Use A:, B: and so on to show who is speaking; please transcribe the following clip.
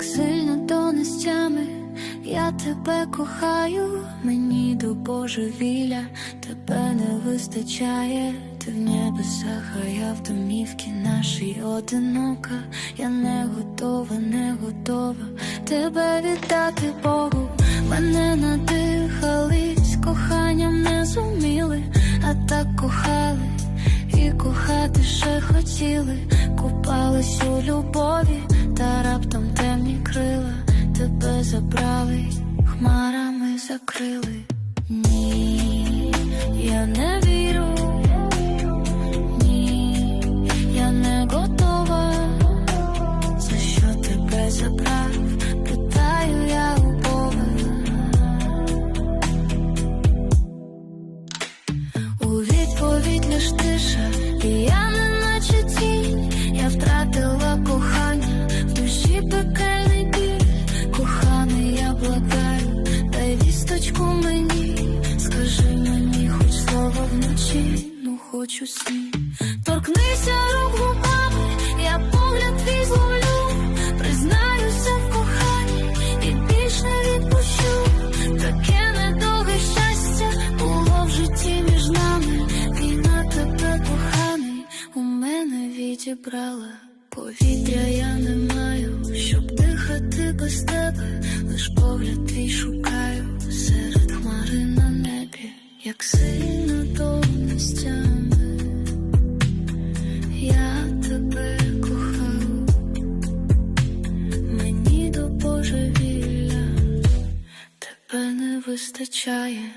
A: як сильно до нестями, я тебе кохаю, мені до божевілля. Тебе не вистачає, ти в небесах, а я в домівці нашій одинока, я не готова, не готова тебе віддати Богу, мене надихались, хотіли, купались у любові, та раптом темні крила тебе забрали, хмарами закрили. Ні, я не вірю, вночі, ну хочу сні. Торкнися рук губами, я погляд твій зловлю, признаюся в коханні і більш не відпущу. Таке недовге щастя було в житті між нами. Війна тебе коханий, у мене відібрала. Повітря я не маю, щоб дихати без тебе, лиш погляд твій шукаю серед хмари на небі, як сильно божевілля тебе не вистачає.